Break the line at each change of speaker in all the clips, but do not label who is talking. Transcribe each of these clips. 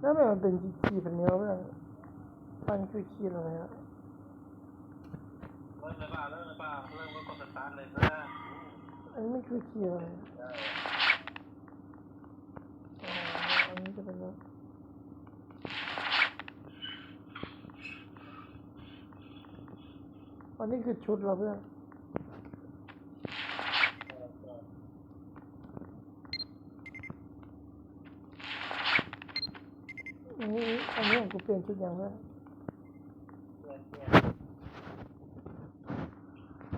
แล้วมันเป็นขีดๆแบบนี้วะเพื่อนฟันคือขีดอะไรอะ
เริ่มเลยเปล่าเริ่มเลยเปล่าเริ่มก็กดสตาร์ทเลยเพื่อน
อันนี้มันคือขีดอะไรอ๋ออันนี้จะเป็นรถอันนี้คือชุดเราเพื่อนอันนี้อันนี้ของ กูเปลี่ยนชุดอย่างเพื่อน
เพื่อนเพื่อน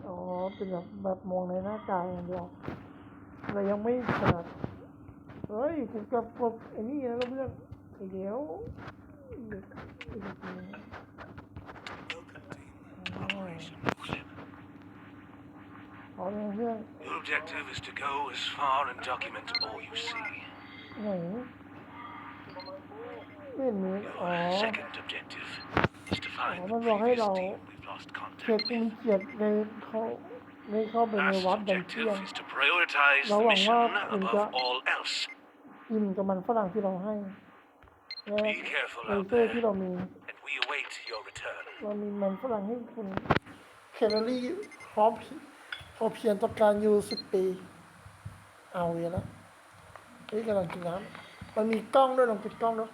อ๋อเป็นแบบแบบมองในหน้ากายอย่างเดียวแต่ยังไม่ถนัดเฮ้ยกูกับกดไอ้นี่แล้วเพื่อนไอ้เดี๋ยวอีกอีกทีนึงอ๋อเอาเลยเพื่อน
Your objective is to go as far and document all you see.
ไหน ไม่เห็นมีอ๋อ
Your second objective is to find
Oh,
the
มันบอกให้
previous
เรา
team we've lost
เขต
contact
มัน
with.
เกลียดในเขาในเข้าไปใน
Last
วัดดันเที่ย
objective
ง
is to prioritize the
Lo
mission
hoàng hoa,
above
mình
all else.
อิ่มกับมันฝรั่งที่เราให้และ
Be careful
เล
out
เซอร์
there,
ที่เรามี
and we await your return.
เรามีมันฝรั่งให้คุณแคลอรี่พร้อมพอเพียงต่อการอยู่สิบปี เอาเยอะแล้วนี่กำลังกินน้ำมันมีกล้องด้วยลองปิดกล้องด้วย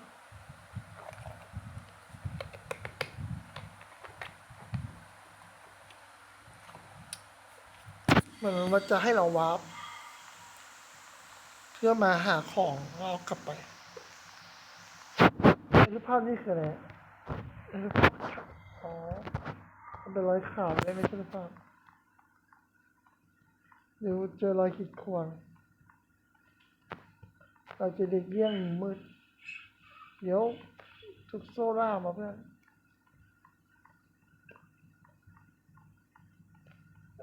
มือนมันจะให้เราวาร์ปเพื่อมาหาของเอากลับไปรูปภาพนี่คืออะไรรูปภาพอ๋อมันเป็นรอยข่าวได้ไม่ใช่รูปภาพเดี๋ยวเจอรอยขีดข่วนเราจะเด็กเลี่ยงมืด เดี๋ยวทุกโซล่ามาเพื่อน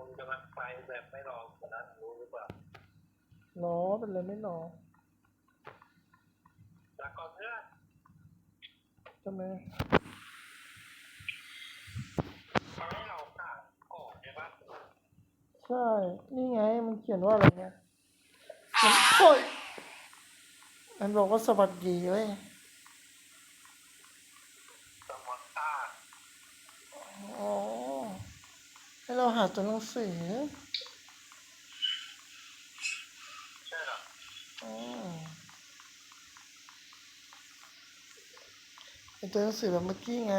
มึงจะมาไปแบบไม่รอคนนั้นรู้หรือเปล่า
ล้อเป็นอะไรไม่ล้อ
แล้วก็เพื่อน
ใช่ไหม
เขาให้เราต่างก่อนใช่ปะ
ใช่ นี่ไงมันเขียนว่าอะไรเนี่ยมันโอ้ยมันบอกว่าสวัสดีเว้ย
สมอต้า
อ๋อ ให้เราหาตัวหนังสือ
ใช่เหรอ
อ๋อไอตัวหนังสือแบบเมื่อกี้ไง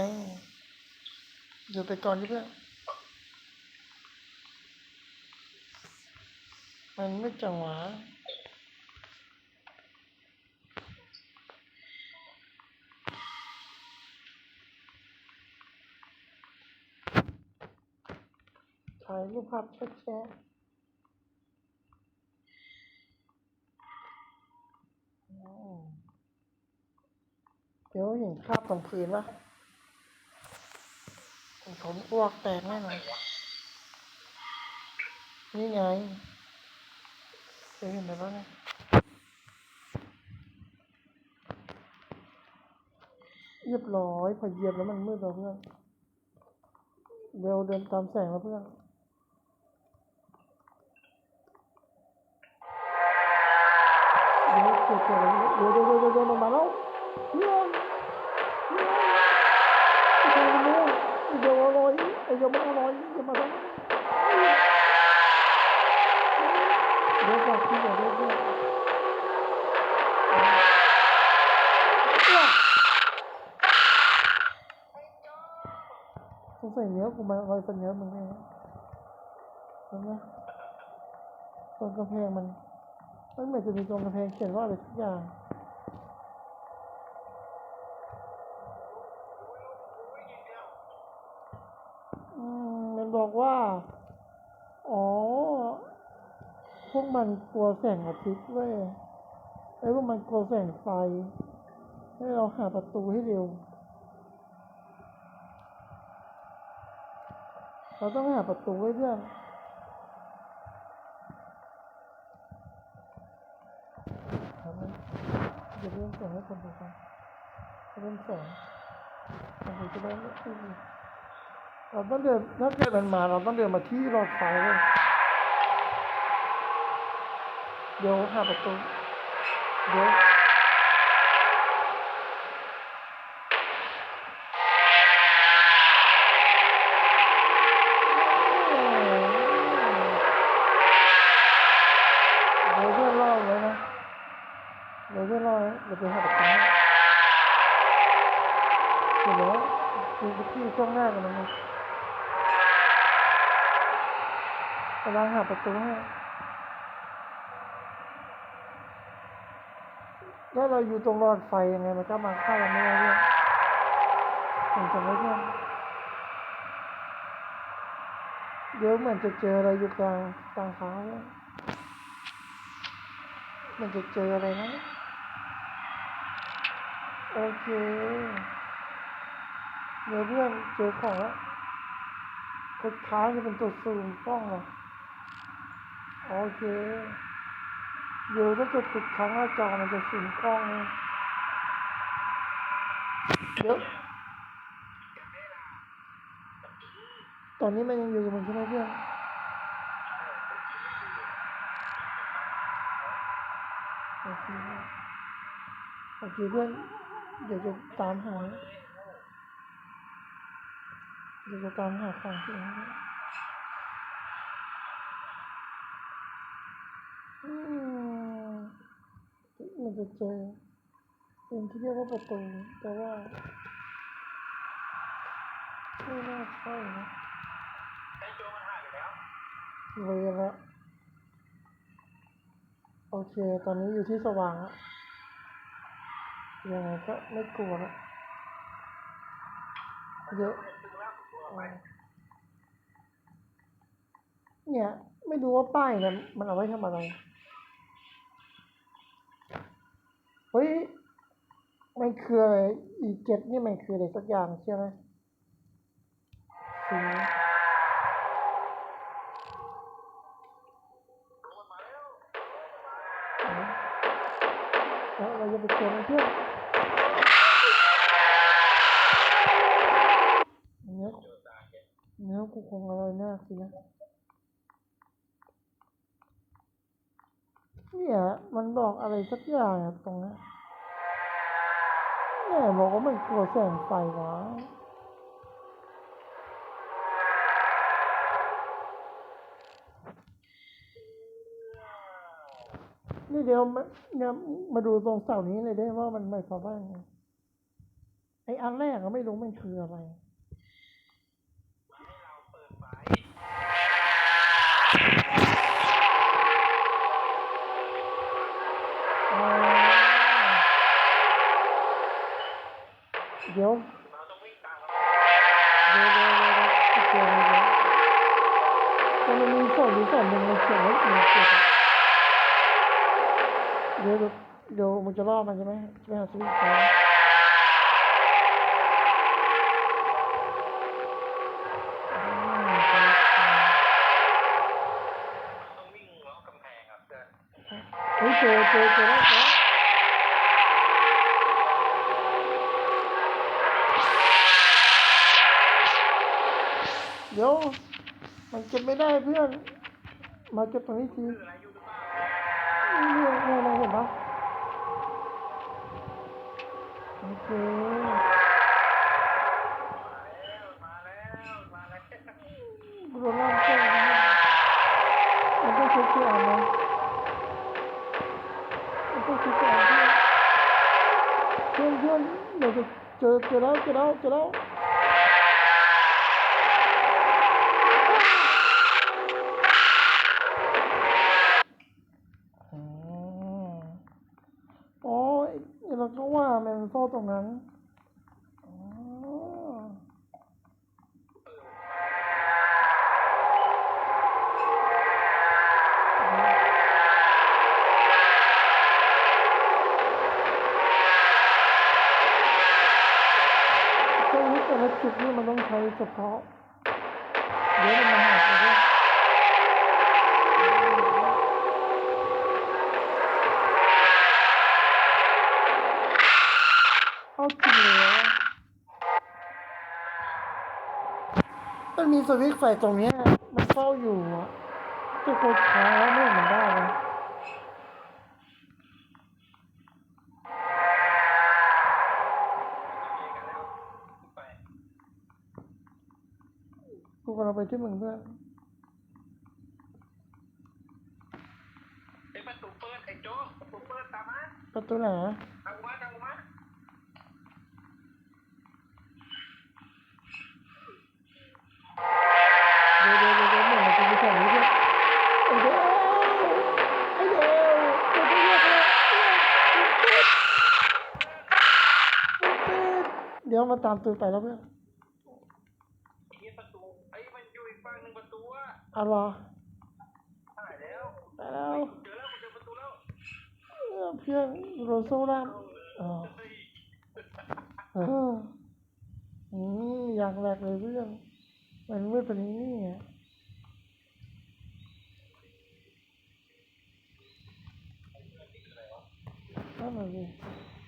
เดี๋ยวไปก่อนดิเพื่อนมันไม่จังหวะ ถ่ายรูปภาพแชะๆอ๋อเดี๋ยวเห็นคราบตรงพื้นปะผมอ้วกแตกแน่นอนนี่ไงเคยเห็นไหมบ้างเนี่ยเรียบร้อยพอเยียบแล้วมันมืดแล้วเพื่อนเร็วเดินตามแสงแล้วเพื่อน เดี๋ยวเกิดอะไรเดี๋ยวเดี๋ยวเดี๋ยวเดี๋ยวมันม มันเออไอ้เดี๋ยวมันอร่อยอย่ามาทำเดี๋ยวก่องเนื้อกูมาลงเห็นไหมตรงกระแพงมันมันเหมือนจะมีตรงกระแพงเขียนว่าอะไรทุกอย่างอืมมันบอกว่า อ๋อ พวกมันกลัวแสงอาทิตย์เว้ยไอ้พวกมันกลัวแสงไฟ ให้เราหาประตูให้เร็ว เราต้องหาประตูไว้เพื่อน ส่งให้คนดูกันเรื่องส่งคนดูจะได้ไม่ตีเราต้องเดินถ้าเกิดมันมาเราต้องเดินมาที่รถไฟเลยเดี๋ยวหาประตูเดี๋ยว ตรงนี้เดี๋ยวแล้วดูไปที่ช่องหน้ากันนะกำลังหาประตูให้แล้วเราอยู่ตรงหลอดไฟยังไงมันก็มาเข้าเราไม่ได้เรื่องผมจะไม่เรื่อเดี๋ยวเหมือนจะเจออะไรอยู่กลางกลางขาเนี่ยมันจะเจออะไรนะ โอเคเดี๋ยวเพื่อนเจอของแล้วคล้ายจะเป็นตัวซูมกล้องเหรอโอเค เดี๋ยวถ้าเกิดติดค้างหน้าจอมันจะซูมกล้องเยเดี๋ยวตอนนี้มันยังอยู่กับมันใช่ไหมเพื่อนโอเคโอเคเพื่อน เดี๋ยวจะตามหา เดี๋ยวจะตามหาของที่ไหนอืมมันจะเจอเป็นที่เรียกว่าประตูแต่ว่าไม่น่าใช่นะ
ไอ้โจมันหายไปแล้ว
เวรละโอเค ตอนนี้อยู่ที่สว่างแล้ว ยังไงก็ไม่กลัวแล้วเยอะเนี่ย ไม่รู้ว่าป้ายเนี่ยมันเอาไว้ทำอะไร เฮ้ย มันคืออะไร อีเจ็ดนี่มันคืออะไรสักอย่างใช่ไหมสี เราจะไปเจอมันเพื่อนเนื้อเนื้อกูคงอร่อยมากสินะเนี่ยมันบอกอะไรสักอย่างตรงนี้นเนี่ยบอกว่ามันกลัวแสงไฟวะ นี่เดี๋ยวมาเนี่ยมาดูตรงเสานี้เลยได้ว่ามันหมายความว่าไงไออันแรกก็ไม่รู้มันคืออะไรเดี๋ยว จะล่อมันใช่ไหมจะไปหาสวิตช์ไฟ
ต้องวิ่งล้อกำแพงครับเพื่อน
เฮ้ยเจอเจอเจอแล้วเจอเดี๋ยวมันเก็บไม่ได้เพื่อน มาเก็บตรงนี้ที
คืออะไรอยู่หรือเปล่า
นี่เนี่ยเนี่ยเรเห็นปะ โอเค
มาแล้วมาแล้ว
กูโดนล่ามเส้นแล้วเนี่ยมันต้องเช็คที่อ่านนะมันต้องเช็คที่อ่านเพื่อนเพื่อนเพื่อนเดี๋ยวจะเจอเจอแล้วเจอแล้วเจอแล้ว เฉพาะ เดี๋ยวมันมาหากันด้วเอาจริงเลยอมันมีสวิตช์ไฟตรงเนี้ยมันเฝ้าอยู่อะจะกดค้าไม่เห็นมันได้เลย เราไปที่เมืองเพื่อน
เป็ประตูเปิดไอ้โจประตูเปิดตามมา
ประตูไหน
ตามมวเดตั้งวยด
เดี๋ยวมาตามตัวไปแล้วเพื่อน
ตูอะ
อะเหรอ
หายแล้ว
ไปแล้ว
เจอแล้วกูเจอประตูแล้ว
เออเพื่อนโรโซล่ามอ๋อ
เฮ้ย
เอออืมอยากแหลกเลยเพื่อนมันมืดเป็นอย่างนี่ไงนั่นแหละสิ